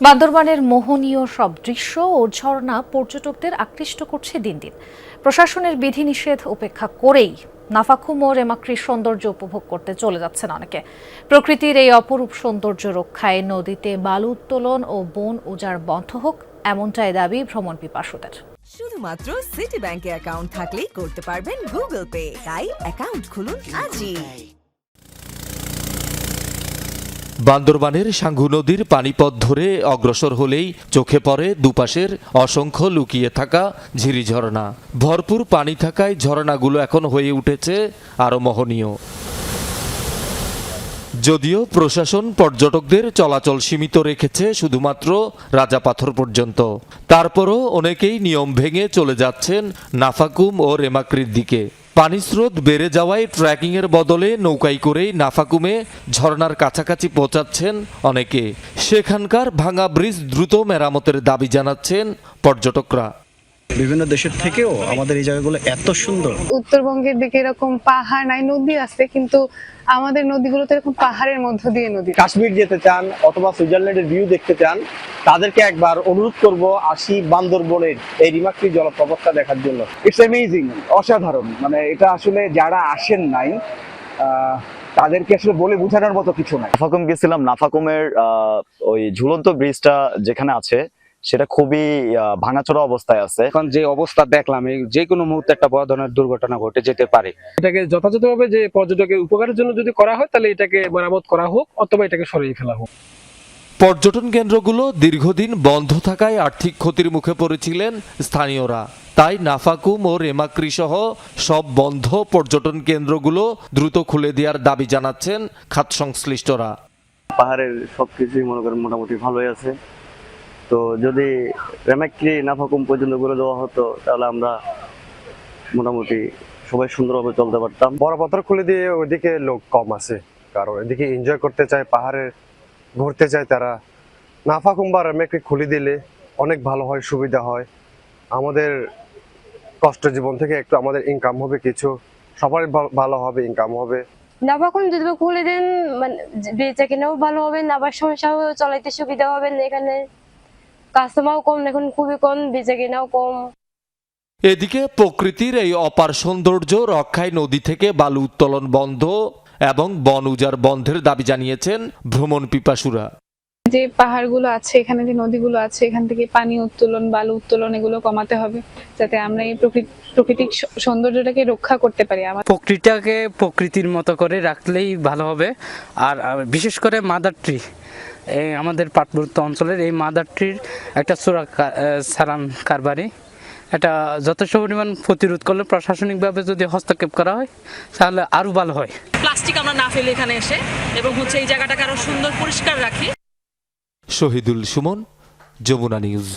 বান্দরবানের মোহনীয় সব দৃশ্য ও ঝর্ণা পর্যটকদের আকৃষ্ট করছে দিন দিন। প্রশাসনের বিধিনিষেধ উপেক্ষা করেই নাফাখুম ও রেমাক্রির সৌন্দর্য উপভোগ করতে চলে যাচ্ছেন অনেকে। প্রকৃতির এই অপরূপ সৌন্দর্য রক্ষায় নদীতে বালু উত্তোলন ও বন উজাড় বন্ধ হোক এমনটাই দাবি ভ্রমণ পিপাসুদের। শুধুমাত্র সিটি ব্যাংকে অ্যাকাউন্ট থাকলেই করতে পারবেন গুগল পে তাই অ্যাকাউন্ট খুলুন আজই। বান্দরবানের সাঙ্গু নদীর পানিপথ ধরে অগ্রসর হলেই চোখে পড়ে দুপাশের অসংখ্য লুকিয়ে থাকা ঝিরি ঝর্ণা। ভরপুর পানি থাকায় ঝর্ণাগুলো এখন হয়ে উঠেছে আরও মোহনীয়। যদিও প্রশাসন পর্যটকদের চলাচল সীমিত রেখেছে শুধুমাত্র রাজাপাথর পর্যন্ত। তারপরও অনেকেই নিয়ম ভেঙে চলে যাচ্ছেন নাফাকুম ও রেমাক্রির দিকে। পানিস্রোত বেড়ে যাওয়ায় ট্র্যাকিংয়ের বদলে নৌকায় করেই নাফাকুমে ঝর্নার কাছাকাছি পৌঁছাচ্ছেন অনেকে। সেখানকার ভাঙা ব্রিজ দ্রুত মেরামতের দাবি জানাচ্ছেন পর্যটকরা। বিভিন্ন দেশের থেকেও আমাদের এই জায়গাগুলো এত সুন্দর। উত্তরবঙ্গের দিকে এরকম পাহাড় নাই নদী আছে কিন্তু আমাদের নদীগুলো তো এরকম পাহাড়ের মধ্য দিয়ে নদী। কাশ্মীর যেতে চান অথবা সুইজারল্যান্ডের ভিউ দেখতে চান তাদেরকে একবার অনুরোধ করব আসি বান্দরবনের এই রিমাক্রি জলপ্রপাতটা দেখার জন্য। ইটস অ্যামেজিং অসাধারণ। মানে এটা আসলে যারা আসেন নাই আহ, তাদেরকে আসলে বলে বোঝানোর মতো কিছু নাই। নাফাকুম গেছিলাম নাফাকুমের আহ, ওই ঝুলন্ত ব্রিজটা যেখানে আছে সেটা খুবই আহ, ভাঙাচোরা অবস্থায় আছে। এখন যে অবস্থা দেখলাম এই যে কোনো মুহূর্তে একটা বড় ধরনের দুর্ঘটনা ঘটে যেতে পারে। এটাকে যথাযথভাবে যে পর্যটকের উপকারের জন্য যদি করা হয় তাহলে এটাকে মেরামত করা হোক অথবা এটাকে সরিয়ে ফেলা হোক। পর্যটন কেন্দ্রগুলো দীর্ঘদিন বন্ধ থাকায় আর্থিক ক্ষতির মুখে পড়েছিলেন স্থানীয়রা। তাই নাফাকুম ও রেমাক্রি সহ সব বন্ধ পর্যটন কেন্দ্রগুলো দ্রুত খুলে দেওয়ার দাবি জানাচ্ছেন খাত সংশ্লিষ্টরা। পাহাড়ের সবকিছুই মনে করেন মোটামুটি ভালোই আছে। তো যদি রেমাক্রি নাফাকুম পর্যন্ত করে দেওয়া হতো তাহলে আমরা মোটামুটি সবাই সুন্দরভাবে চলতে পারতাম। বড় পাথর খুলে দিয়ে ওইদিকে লোক কম আছে কারণ এদিকে এনজয় করতে চায় পাহাড়ে ঘুরতে চায় তারা। নাফা কুম্বা রেমেকে খুলে দিলে অনেক ভালো হয় সুবিধা হয়। আমাদের কষ্ট জীবন থেকে একটু আমাদের ইনকাম হবে কিছু সবার ভালো হবে ইনকাম হবে। নাবাকুম যদি খুলে দেন মানে বেচা কেনাও ভালো হবে নাবার সমস্যাও চলাইতে সুবিধা হবে এখানে। কাস্টমারও কম এখন খুবই কম বেচা কেনাও কম। এদিকে প্রকৃতির এই অপার সৌন্দর্য রক্ষায় নদী থেকে বালু উত্তোলন বন্ধ এবং বন উজাড় বন্ধের দাবি জানিয়েছেন ভ্রমণ পিপাসুরা। যে পাহাড়গুলো আছে এখানে যে নদীগুলো আছে এখান থেকে পানি উত্তোলন বালু উত্তোলন এগুলো কমাতে হবে যাতে আমরা এই প্রকৃতি প্রাকৃতিক সৌন্দর্যটাকে রক্ষা করতে পারি। আমার প্রকৃতিটাকে প্রকৃতির মতো করে রাখলেই ভালো হবে। আর বিশেষ করে মাদার ট্রি। এই আমাদের পাটবর্ত অঞ্চলের এই মাদারটির একটা চোরা সারান কারবারি। এটা যথেষ্ট পরিমাণ প্রতিরোধ করলে প্রশাসনিকভাবে যদি হস্তক্ষেপ করা হয় তাহলে আরও ভালো হয়। প্লাস্টিক আমরা না ফেলে এখানে এসে এবং হচ্ছে এই জায়গাটাকে আরও সুন্দর পরিষ্কার রাখি। শহীদুল সুমন যমুনা নিউজ।